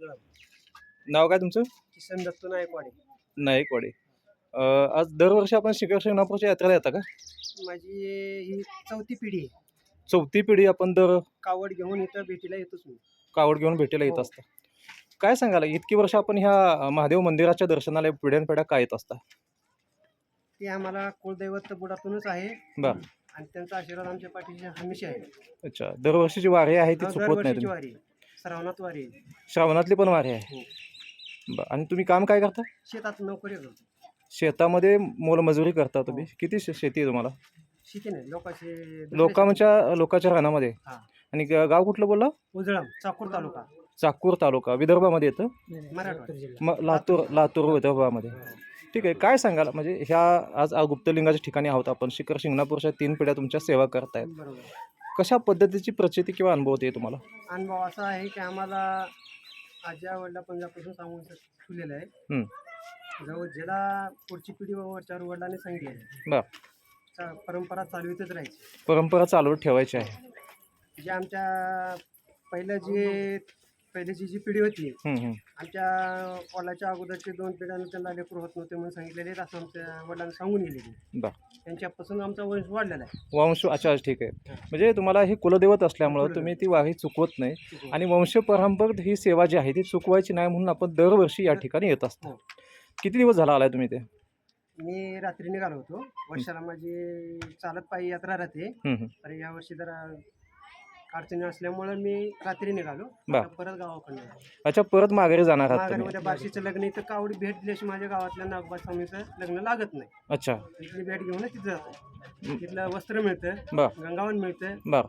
नाव काय तुमचं? किसन दत्तू नायकवाडे. नाईकवाडे अं, आज दरवर्षी आपण शिखर शिंगणापूरच्या यात्रेला येता का? माझी ही चौथी पिढी आहे. चौथी पिढी आपण दर कावड घेऊन इथं भेटीला येतोच मी. कावड घेऊन भेटीला येत हो. असता. काय सांगाल इतकी वर्ष आपण ह्या महादेव मंदिराच्या दर्शनाला पिढ्यानपिढ्या काय येत असता? ते आम्हाला कुलदैवत बुडातूनच आहे. बर. आणि त्यांचा आशीर्वाद आमच्या पाठीशी हमेशा आहे. अच्छा दरवर्षीची वारी आहे ती चुकवत नाही दरवर्षीची तुम्ही. वारी आहे. श्रावणात वारी आहे. श्रावणातली पण वारी आहे. हो. बरं आणि तुम्ही काम काय करता? शेतात नोकरी करतो. शेतामध्ये मोलमजुरी करता तुम्ही? किती शे- शेती आहे तुम्हाला? शेती नाही लोकांचे लोकांच्या लोकांच्या रानामध्ये? हा. आणि ग- गाव कुठलं बोलला? उजळम चाकूर तालुका. चाकूर तालुका. विदर्भामध्ये येतं? मराठवाडा. मग लातूर लातूर विदर्भामध्ये. ठीक आहे काय सांगाल? म्हणजे ह्या आज आ- गुप्तलिंगाच्या ठिकाणी आहोत आपण. शिखर शिंगणापूरच्या तीन पिढ्या तुमच्या सेवा करतायत. बरोबर. कशा पद्धतीची प्रचिती किंवा अनुभव होते तुम्हाला? अनुभव असा आहे की आम्हाला आज्या वडिला पंजाबपासून सांगून ठेवलेलं आहे. जवळ ज्याला पुढची पिढी व चार वडिलांनी सांगितली आहे. बर. चा- परंपरा चालवितच राहायची. परंपरा चालू ठेवायची आहे. जे आमच्या पहिलं जे पहिल्याची जी पिढी होती हं, हं. आमच्या वडिलाच्या अगोदरचे दोन पिढ्यांना त्यांना लेकरू होत नव्हते म्हणून सांगितलेले असं आमच्या वडिलांनी सांगून गेलेले त्यांच्यापासून आमचा वंश वाढलेला आहे. वंश अच्छा ठीक आहे. म्हणजे तुम्हाला हे कुलदैवत असल्यामुळं तुम्ही ती वाही चुकवत नाही आणि वंश परंपरा ही सेवा जी आहे ती चुकवायची नाही म्हणून आपण दरवर्षी या ठिकाणी येत असतो. हो. किती दिवस झाला आलाय तुम्ही ते मी रात्री निघालो होतो. वर्षाला माझी चालत पायी यात्रा राहते. हं, हं. तर यावर्षी जरा अडचणी असल्यामुळं मी रात्री निघालो. बर. आता परत गावाकडे अच्छा परत माघारी जाणार आहात तुम्ही? बार्शीचं लग्न इथं कावडी भेट दिल्याशी माझ्या गावातल्या नागोबा स्वामीचं लग्न लागत नाही. अच्छा. इथली भेट घेऊन तिथं जातो. तिथलं वस्त्र मिळतं बर गंगावन मिळतं. बर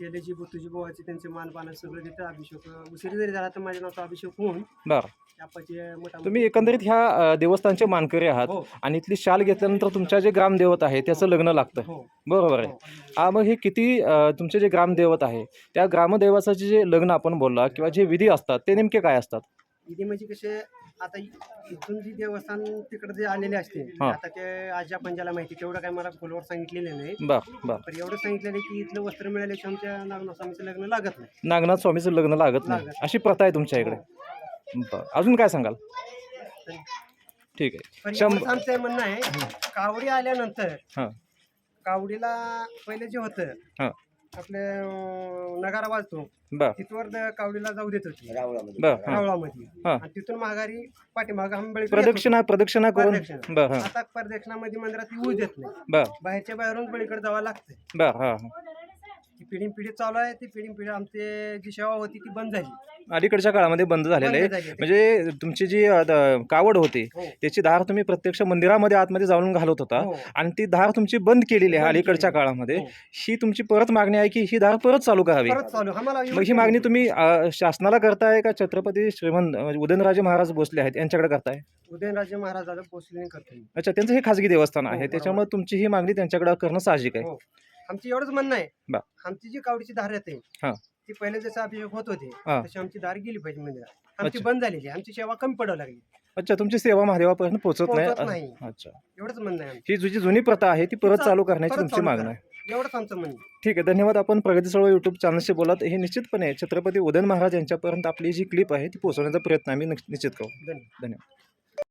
केल्याची बुतूची बोवाची त्यांचे मानपान सगळं तिथं अभिषेक उशिरी जरी झाला तर माझ्या नावाचा अभिषेक होऊन बर. त्यापाचे मोठा तुम्ही एकंदरीत ह्या अ, देवस्थानचे मानकरी आहात हो. आणि इथली शाल घेतल्यानंतर तुमच्या जे ग्रामदेवत आहे त्याचं लग्न लागतं. हो. बरोबर आहे. हो. हा मग हे किती अ, तुमचे जे ग्रामदेवत आहे त्या ग्रामदेवताचे जे लग्न आपण बोलला किंवा जे विधी असतात ते नेमके काय असतात? इथे म्हणजे कसे आता इथून जी देवस्थान तिकडे जे आलेले असते हा. आता ते आजा पंजाला माहिती तेवढं काय मला खोलवर सांगितलेलं नाही. बर बर. पण एवढं सांगितलेलं आहे की इथलं वस्त्र मिळाल्याशिवाय आमच्या नागनाथाचं लग्न लागत नाही. नागनाथ स्वामीचं लग्न लागत नाही. लागत. अशी प्रथा आहे तुमच्या इकडे? बर. अजून काय सांगाल? ठीक आहे. पण शंभ- एवढंच आमचं म्हणणं आहे कावडी आल्यानंतर हां. कावडीला पहिले जे होतं हां. आपले नगारा वाजतो. बर. तिथवर द- कावडीला जाऊ देत होती. बर हां. रावळामध्ये. हां. आणि तिथून माघारी पाठीमाग आंबेळी प्रदक्षिणा प्रदक्षिणा करून प्रदक्षिणा. बर हां. आता प्रदक्षिणामध्ये मंदिरात येऊ देत नाही. बर. बाहेरच्या बाहेरून बळीकडे जावं लागतं बर हां हां. ती पिढी पिढी चालू आहे ती पिढी पिढी आमची जी सेवा होती ती बंद झाली अलीकडच्या काळामध्ये बंद झालेलं आहे झाली. म्हणजे तुमची जी अ, द- कावड होती हो. त्याची धार तुम्ही प्रत्यक्ष मंदिरामध्ये आतमध्ये जाऊन घालत होता हो. आणि ती धार तुमची बंद केलेली आहे बंद अलीकडच्या केलेली. काळामध्ये हो. ही तुमची परत मागणी आहे की ही धार परत चालू करावी परत चालू आम्हाला मग ही मागणी तुम्ही अ, शासनाला करताय का छत्रपती श्रीमंत म्हणजे उदयनराजे महाराज भोसले आहेत यांच्याकडे करताय उदयनराजे महाराजाला भोसले करतो मी. अच्छा त्यांचं हे खाजगी देवस्थान आहे त्याच्यामुळे तुमची ही मागणी त्यांच्याकडे करणं साहजिक आहे हो आमची एवढंच म्हणणं आहे बा. आमची जी कावडीची धार येते हां. ती पहिले जसं अभिषेक होत होते हां. तशी आमची धार गेली पाहिजे मंदिरात आमची अच्छा. बंद झालेली आहे आमची सेवा कमी पडावं लागली अच्छा तुमची सेवा महादेवापर्यंत पोहोचत पोहोचत नाही नाही. अच्छा एवढंच म्हणणं आहे आमचं. ही जी जुनी प्रथा आहे ती परत चालू करण्याची परत तुमची चालू मागणी करा. आहे एवढंच आमचं म्हणणं आहे. ठीक आहे धन्यवाद आपण प्रगती चळवळ यूट्यूब चॅनलशी बोलात हे निश्चितपणे छत्रपती उदयन महाराज यांच्यापर्यंत आपली जी क्लिप आहे ती पोहोचवण्याचा प्रयत्न आम्ही निश्चित करू धन्यवाद धन्यवाद